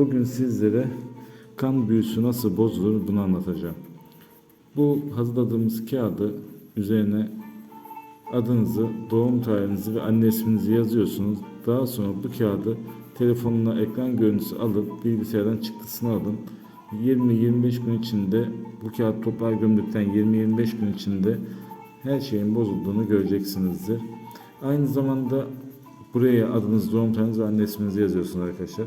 Bugün sizlere kan büyüsü nasıl bozulur bunu anlatacağım. Bu hazırladığımız kağıdı üzerine adınızı, doğum tarihinizi ve anne isminizi yazıyorsunuz. Daha sonra bu kağıdı telefonuna ekran görüntüsü alıp bilgisayardan çıktısını alın. 20-25 gün içinde bu kağıt toprağa gömdükten 20-25 gün içinde her şeyin bozulduğunu göreceksinizdir. Aynı zamanda buraya adınız, doğum tarihiniz ve anne isminizi yazıyorsunuz arkadaşlar.